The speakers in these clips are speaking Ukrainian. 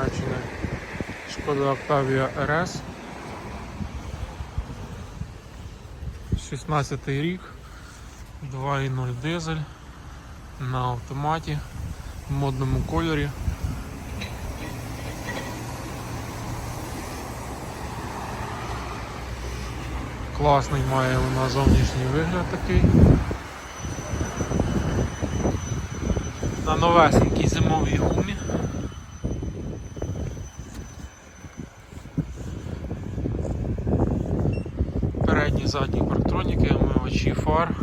Німеччини Шкода Octavia RS. 16 рік, 2.0 дизель на автоматі в модному кольорі. Класний має вона зовнішній вигляд такий. На новесенькій зимовій гумі. Передні задні парктроніки, омивачі фар.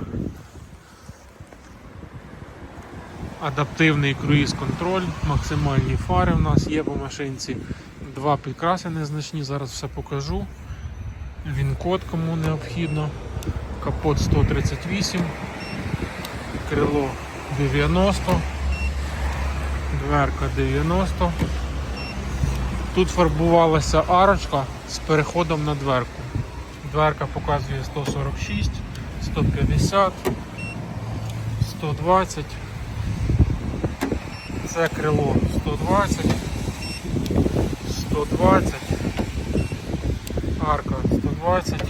Адаптивний круїз-контроль, максимальні фари в нас є по машинці. Два підкраси незначні, зараз все покажу. Він код кому необхідно. Капот 138, крило 90, дверка 90. Тут фарбувалася арочка з переходом на дверку. Дверка показує 146, 150, 120. Це крило 120, 120, арка 120,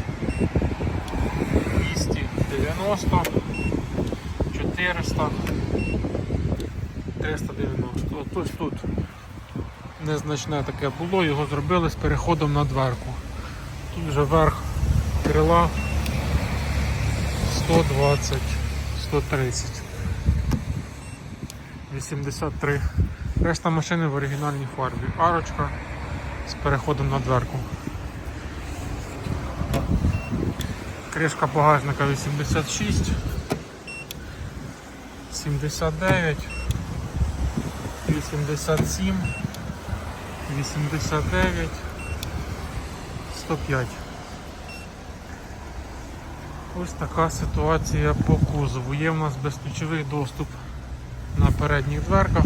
290, 400, 390. Ось тут незначне таке було, його зробили з переходом на дверку. Тут вже верх крила 120, 130. 83. Решта машини в оригінальній фарбі. Арочка з переходом на дверку. Кришка багажника 86, 79, 87, 89, 105. Ось така ситуація по кузову. Є в нас безключовий доступ на передніх дверках.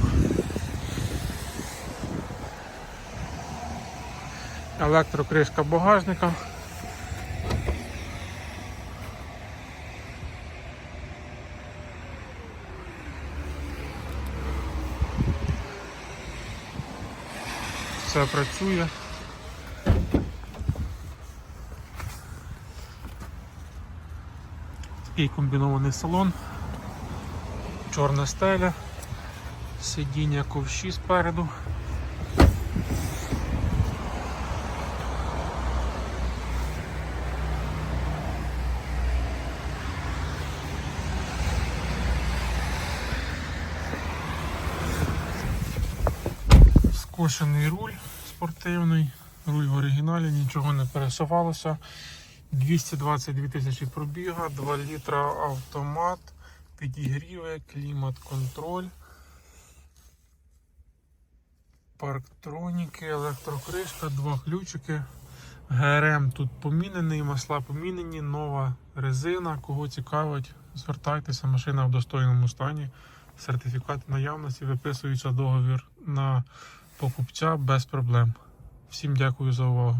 Електрокришка багажника. Все працює. Такий комбінований салон, чорна стеля, сидіння ковші спереду. Скошений руль спортивний, руль в оригіналі, нічого не пересувалося. 222 тисячі пробіга, 2 літра автомат, підігріви, клімат-контроль, парктроніки, електрокришка, два ключики. ГРМ тут помінений, масла помінені, нова резина. Кого цікавить, звертайтеся, машина в достойному стані. Сертифікат наявності, виписується договір на покупця без проблем. Всім дякую за увагу.